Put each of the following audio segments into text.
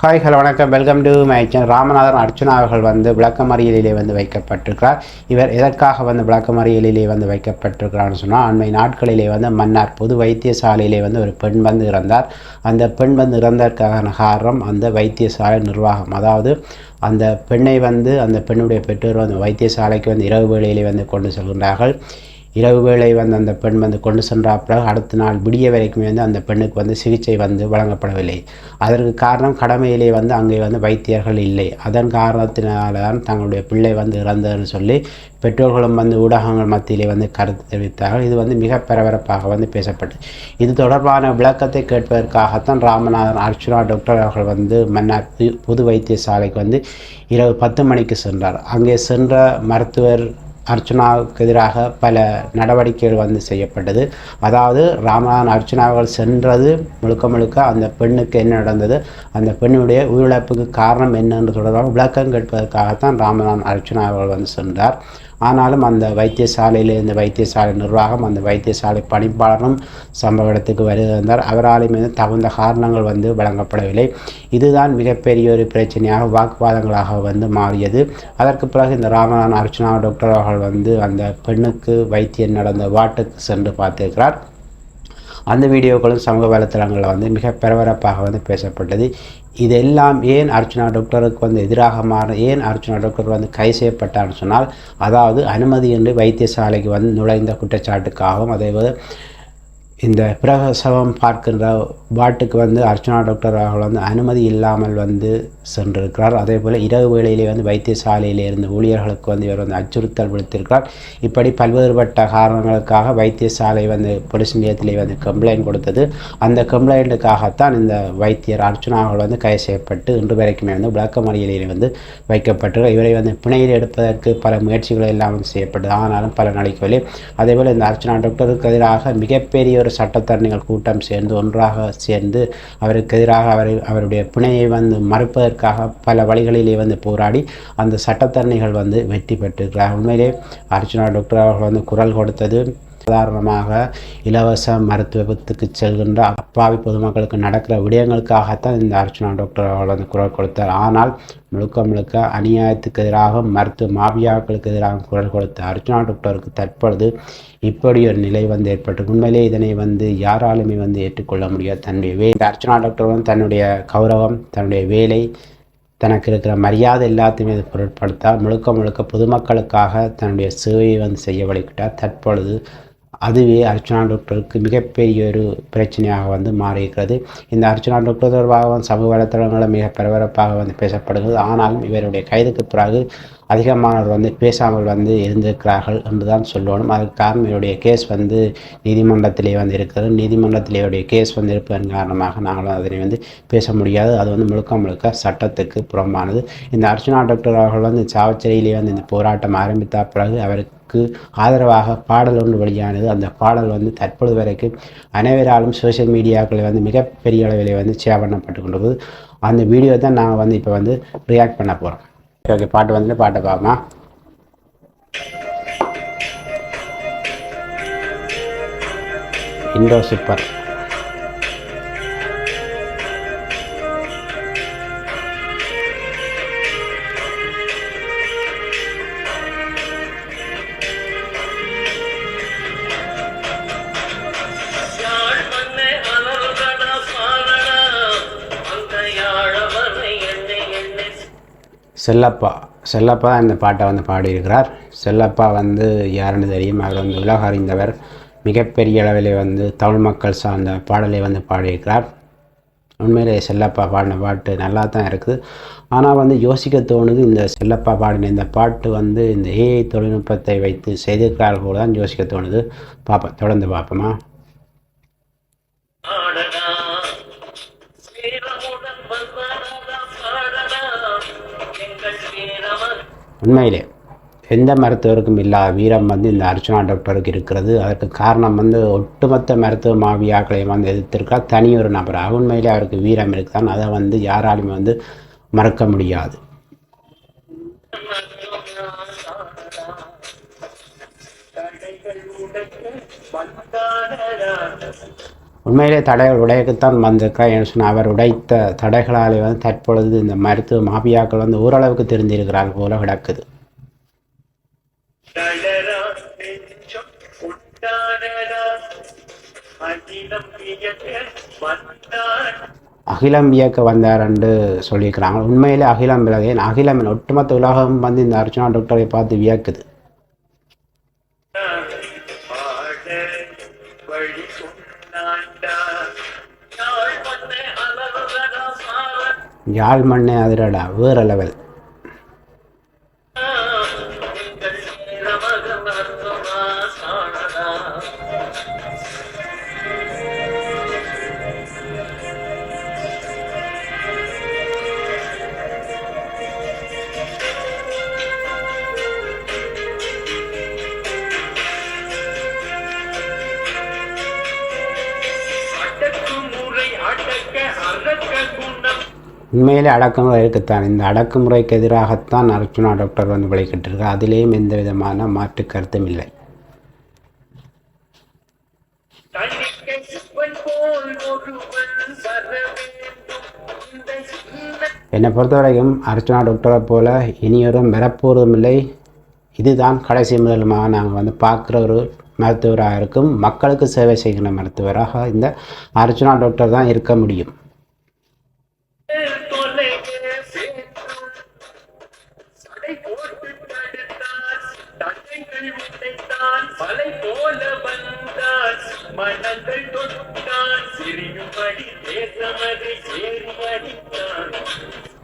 Hi hello வணக்கம். Welcome to my channel Ramanathan Arjuna அவர்கள் வந்து விளக்கமறியலிலே வந்து வைக்கப்பட்டிருக்கிறார். இவர் எதற்காக வந்து விளக்கமறியலிலே வந்து வைக்கப்பட்டிருக்கிறார்னு சொன்னால் அண்மை நாட்களிலே வந்து மன்னார் பொது வைத்தியசாலையிலே வந்து ஒரு பெண் வந்து இறந்தார். அந்த பெண் வந்து இறந்ததற்கான காரணம் அந்த வைத்தியசாலை நிர்வாகம். அதாவது அந்த பெண்ணை வந்து அந்த பெண்ணுடைய பெற்றோர் வந்து வைத்தியசாலைக்கு வந்து இரவு வேளையிலே வந்து கொண்டு செல்கின்றார்கள். இரவு வேளை வந்து அந்த பெண் வந்து கொண்டு சென்ற பிறகு அடுத்த நாள் விடிய வரைக்குமே வந்து அந்த பெண்ணுக்கு வந்து சிகிச்சை வந்து வழங்கப்படவில்லை. அதற்கு காரணம் கடமையிலே வந்து அங்கே வந்து வைத்தியர்கள் இல்லை. அதன் காரணத்தினால தான் தங்களுடைய பிள்ளை வந்து இறந்ததுன்னு சொல்லி பெற்றோர்களும் வந்து ஊடகங்கள் மத்தியிலே வந்து கருத்து தெரிவித்தார்கள். இது வந்து மிக பரபரப்பாக வந்து பேசப்பட்டது. இது தொடர்பான விளக்கத்தை கேட்பதற்காகத்தான் ராமநாதன் அர்ச்சுனா டாக்டர் அவர்கள் வந்து மன்னார் புது வைத்தியசாலைக்கு வந்து இரவு பத்து மணிக்கு சென்றார். அங்கே சென்ற மருத்துவர் அர்ச்சனாவுக்கு எதிராக பல நடவடிக்கைகள் வந்து செய்யப்பட்டது. அதாவது ராமநாதன் அர்ச்சனாவர்கள் சென்றது முழுக்க முழுக்க அந்த பெண்ணுக்கு என்ன நடந்தது? அந்த பெண்ணுடைய உயிரிழப்புக்கு காரணம் என்னென்று தொடர்பாக விளக்கம் கேட்பதற்காகத்தான் ராமநாதன் அர்ச்சனா அவர்கள் வந்து சென்றார். ஆனாலும் அந்த வைத்தியசாலையில் இருந்த வைத்தியசாலை நிர்வாகம் அந்த வைத்தியசாலை பணிப்பாளரும் சம்பவ இடத்துக்கு வருகிறார் அவராலும் வந்து தகுந்த காரணங்கள் வந்து வழங்கப்படவில்லை. இதுதான் மிகப்பெரிய ஒரு பிரச்சனையாக வாக்குவாதங்களாக வந்து மாறியது. அதற்கு பிறகு இந்த ராமநாதன் அர்ச்சனா டாக்டர் அவர்கள் வந்து அந்த பெண்ணுக்கு வைத்தியம் நடந்த வாட்டுக்கு சென்று பார்த்திருக்கிறார். அந்த வீடியோக்களும் சமூக வலைத்தளங்களில் வந்து மிக பரபரப்பாக வந்து பேசப்பட்டது. இதெல்லாம் ஏன் அர்ச்சனா டாக்டருக்கு வந்து எதிராக மாற ஏன் அர்ச்சனா டாக்டர் வந்து கை செய்யப்பட்டார்னு சொன்னால் அதாவது அனுமதியின்றி வைத்தியசாலைக்கு வந்து நுழைந்த குற்றச்சாட்டுக்காகவும் அதே போது இந்த பிரசவம் பார்க்கின்ற வாட்டுக்கு வந்து அர்ச்சனா டாக்டர் அவர்கள் வந்து அனுமதி இல்லாமல் வந்து சென்றிருக்கிறார். அதே போல் இரவு வேளையிலே வந்து வைத்தியசாலையில் இருந்த ஊழியர்களுக்கு வந்து இவர் வந்து அச்சுறுத்தல் விடுத்திருக்கிறார். இப்படி பல்வேறுபட்ட காரணங்களுக்காக வைத்தியசாலை வந்து போலீஸ் நிலையத்திலே வந்து கம்ப்ளைண்ட் கொடுத்தது. அந்த கம்ப்ளைண்ட்டுக்காகத்தான் இந்த வைத்தியர் அர்ச்சனா அவர்கள் வந்து கைது செய்யப்பட்டு இன்று வரைக்குமே வந்து விளக்கமறியலில் வந்து வைக்கப்பட்டு இவரை வந்து பிணையில் எடுப்பதற்கு பல முயற்சிகள் எல்லாம் செய்யப்பட்டது. ஆனாலும் பல நடக்கவில்லை அதேபோல் இந்த அர்ச்சனா டாக்டருக்கு எதிராக மிகப்பெரிய ஒரு சட்டத்தரணிகள் கூட்டம் சேர்ந்து ஒன்றாக சேர்ந்து அவருக்கு எதிராக அவரை அவருடைய பிணையை வந்து மறுப்பதற்காக பல வழிகளிலே வந்து போராடி அந்த சட்டத்தரணிகள் வந்து வெற்றி பெற்றிருக்கிறார் உண்மையிலே அர்ச்சனா டாக்டர் அவர்கள் வந்து குரல் கொடுத்தது சாதாரணமாக இலவச மருத்துவத்துக்கு செல்கின்ற அப்பாவி பொதுமக்களுக்கு நடக்கிற விடயங்களுக்காகத்தான் இந்த அர்ச்சனா டாக்டர் அவர்கள் வந்து குரல் கொடுத்தார். ஆனால் முழுக்க முழுக்க அநியாயத்துக்கு எதிராக மருத்துவ மாபியாக்களுக்கு எதிராக குரல் கொடுத்த அர்ச்சனா டாக்டருக்கு தற்பொழுது இப்படி ஒரு நிலை வந்து ஏற்பட்டு உண்மையிலே இதனை வந்து யாராலுமே வந்து ஏற்றுக்கொள்ள முடியாது. தன்னுடைய வே இந்த அர்ச்சனா டாக்டர் வந்து தன்னுடைய கௌரவம் தன்னுடைய வேலை தனக்கு இருக்கிற மரியாதை எல்லாத்தையுமே இது பொருட்படுத்தால் முழுக்க முழுக்க பொதுமக்களுக்காக தன்னுடைய சேவையை வந்து செய்ய வழிகிட்டார். தற்பொழுது அதுவே அர்ச்சனா டாக்டருக்கு மிகப்பெரிய ஒரு பிரச்சனையாக வந்து மாறியிருக்கிறது. இந்த அர்ச்சனா டாக்டர் தொடர்பாக சமூக வலைத்தளங்களில் மிக பரபரப்பாக வந்து பேசப்படுகிறது. ஆனாலும் இவருடைய கைதுக்கு பிறகு அதிகமானவர் வந்து பேசாமல் வந்து இருந்திருக்கிறார்கள் என்று தான் சொல்லணும். அதுக்கு காரணம் இவருடைய கேஸ் வந்து நீதிமன்றத்திலே வந்து இருக்கிறது. நீதிமன்றத்திலே இவருடைய கேஸ் வந்து இருப்பதன் காரணமாக நாங்களும் அதனை வந்து பேச முடியாது. அது வந்து முழுக்க முழுக்க சட்டத்துக்கு புறம்பானது. இந்த அர்ச்சனா டாக்டர் அவர்கள் வந்து சாவச்சேரியிலே வந்து இந்த போராட்டம் ஆரம்பித்த பிறகு அவருக்கு ஆதரவாக பாடல் ஒன்று வெளியானது. அந்த பாடல் வந்து தற்பொழுது வரைக்கும் அனைவராலும் சோஷியல் மீடியாக்களில் வந்து மிகப்பெரிய அளவில் வந்து ஷேர் பண்ணப்பட்டு கொண்டிருக்குது. அந்த வீடியோ தான் நாங்கள் வந்து இப்போ வந்து ரியாக்ட் பண்ண போகிறோம் ஓகே பாட்டு வந்து பாட்டை பார்க்கலாம் இண்டோ சூப்பர் செல்லப்பா. செல்லப்பா தான் இந்த பாட்டை வந்து பாடியிருக்கிறார். செல்லப்பா வந்து யாருன்னு தெரியும்? அவர் வந்து உலக அறிந்தவர். மிகப்பெரிய அளவில் வந்து தமிழ் மக்கள் சார்ந்த பாடலை வந்து பாடியிருக்கிறார். உண்மையிலே செல்லப்பா பாடின பாட்டு நல்லா தான் இருக்குது. ஆனால் வந்து யோசிக்க தோணுது இந்த செல்லப்பா பாடின இந்த பாட்டு வந்து இந்த ஏஐ தொழில்நுட்பத்தை வைத்து செய்திருக்கிறார்கள் கூட தான் யோசிக்க தோணுது. பார்ப்போம் தொடர்ந்து பார்ப்போமா உண்மையிலே எந்த மருத்துவருக்கும் இல்லாத வீரம் வந்து இந்த அர்ச்சனா டாக்டருக்கு இருக்கிறது. அதற்கு காரணம் வந்து ஒட்டுமொத்த மருத்துவ மாவியாக்களை வந்து எதிர்த்திருக்கா தனி ஒரு நபர். உண்மையிலே அவருக்கு வீரம் இருக்குதான். அதை வந்து யாராலுமே வந்து மறக்க முடியாது. உண்மையிலே தடைகள் உடையக்குத்தான் வந்திருக்கிறார் என்று சொன்னால் அவர் உடைத்த தடைகளாலே வந்து தற்பொழுது இந்த மருத்துவ மாபியாக்கள் வந்து ஓரளவுக்கு தெரிந்திருக்கிறார்கள் போல கிடக்குது. அகிலம் இயக்க வந்தார் என்று சொல்லியிருக்கிறாங்க. உண்மையிலே அகிலம் விலகேன் அகிலம் ஒட்டுமொத்த உலகம் வந்து இந்த அர்ச்சனா டாக்டரை பார்த்து வியக்குது. யாழ் மண்ணே அதிரடா வேற லெவல் எங்கள் வீரமகன் அடக்க குணம். உண்மையிலே அடக்குமுறை இருக்குத்தான். இந்த அடக்குமுறைக்கு எதிராகத்தான் அர்ச்சுனா டாக்டர் வந்து விளைக்கிட்டு இருக்கு அதிலேயும் எந்த விதமான மாற்று கருத்தும் இல்லை. என்னை பொறுத்தவரைக்கும் அர்ச்சனா டாக்டரை போல இனியொரும் வரப்போவதும் இல்லை. இதுதான் கடைசி முதலுமாக நாங்கள் வந்து பார்க்குற ஒரு மருத்துவராக இருக்கும். மக்களுக்கு சேவை செய்கிற மருத்துவராக இந்த அர்ச்சனா டாக்டர் தான் இருக்க முடியும்.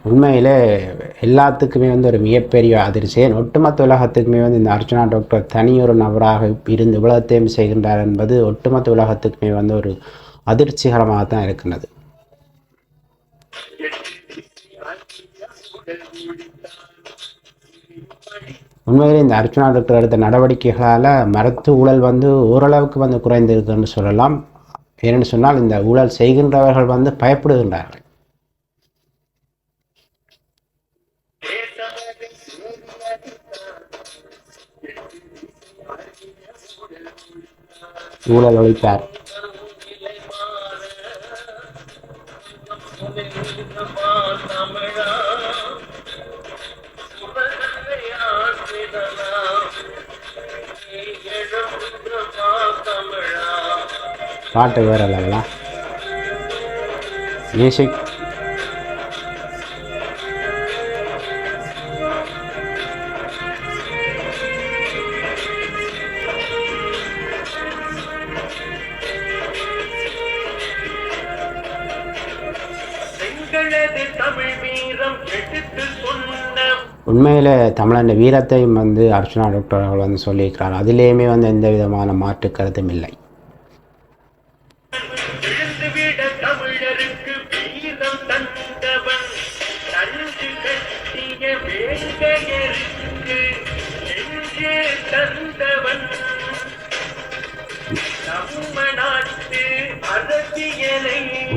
உண்மையிலே எல்லாத்துக்குமே வந்து ஒரு மிகப்பெரிய அதிர்ச்சி ஒட்டுமொத்த உலகத்துக்குமே வந்து இந்த அர்ச்சனா டாக்டர் தனியொரு நபராக இருந்து உலகத்தையும் செய்கின்றார் என்பது ஒட்டுமொத்த உலகத்துக்குமே வந்து ஒரு அதிர்ச்சிகரமாக தான் இருக்கின்றது. உண்மையிலே இந்த அர்ச்சனா டாக்டர் எடுத்த நடவடிக்கைகளால் மருத்துவ ஊழல் வந்து ஓரளவுக்கு வந்து குறைந்திருக்குன்னு சொல்லலாம். ஏன்னு சொன்னால் இந்த ஊழல் செய்கின்றவர்கள் வந்து பயப்படுகின்றார்கள். ஊழல் ஒழித்தார் பாட்டு வேற லெவலா? மியூசிக் உண்மையில் தமிழன் வீரத்தையும் வந்து அர்ச்சனா டாக்டர் அவர்கள் வந்து சொல்லியிருக்கிறார். அதிலேயுமே வந்து எந்த விதமான மாற்று கருத்தும் இல்லை. வேங்கையருக்கு நெஞ்சே தந்தவன்.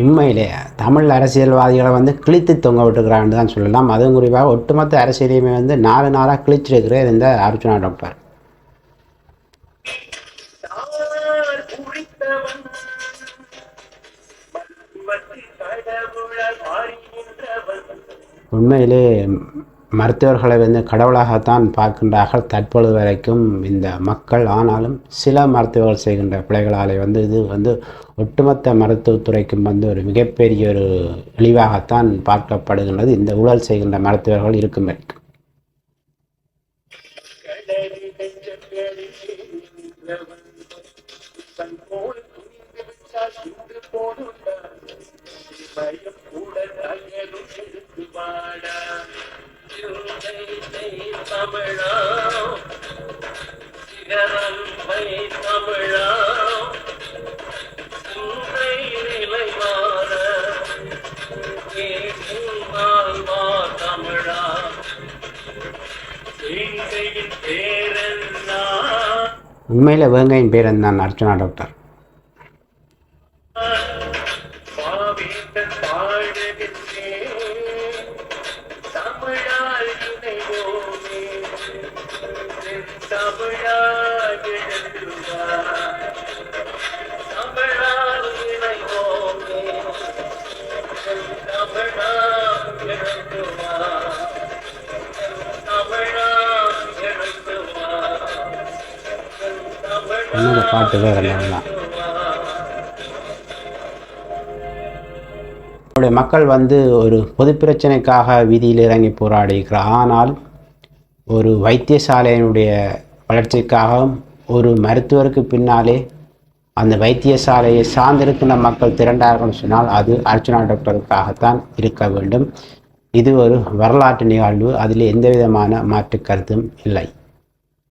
உண்மையிலே தமிழ் அரசியல்வாதிகளை வந்து கிழித்து தொங்க விட்டுக்கிறான்னு தான் சொல்லலாம். அதுவும் குறிப்பாக ஒட்டுமொத்த அரசியலையுமே வந்து நாலு நாளாக கிழிச்சிருக்கிறார் இந்த அர்ச்சனா டாக்டர். உண்மையிலே மருத்துவர்களை வந்து கடவுளாகத்தான் பார்க்கின்றார்கள். தற்பொழுது வரைக்கும் இந்த மக்கள் ஆனாலும் சில மருத்துவர்கள் செய்கின்ற பிழைகளாலே வந்து இது வந்து ஒட்டுமொத்த மருத்துவத்துறைக்கும் வந்து ஒரு மிகப்பெரிய ஒரு இழிவாகத்தான் பார்க்கப்படுகின்றது. இந்த ஊழல் செய்கின்ற மருத்துவர்கள் இருக்கும் வரைக்கும். கடலில் நெஞ்சங்களில் எடுத்து வாடா தமிழா சிந்தை நிலை மாற கேட்கும் தமிழா உண்மையில் வேங்கையின் பேர் தான் அர்ச்சனா டாக்டர். பாட்டு வேறு தான் நம்முடைய மக்கள் வந்து ஒரு பொது பிரச்சனைக்காக வீதியில் இறங்கி போராடுகிறார். ஆனால் ஒரு வைத்தியசாலையினுடைய வளர்ச்சிக்காகவும் ஒரு மருத்துவருக்கு பின்னாலே அந்த வைத்தியசாலையை சார்ந்திருக்கின்ற மக்கள் திரண்டார்கள் சொன்னால் அது அர்ச்சனா டாக்டருக்காகத்தான் இருக்க வேண்டும். இது ஒரு வரலாற்று நிகழ்வு. அதில் எந்த விதமான மாற்று கருத்தும் இல்லை.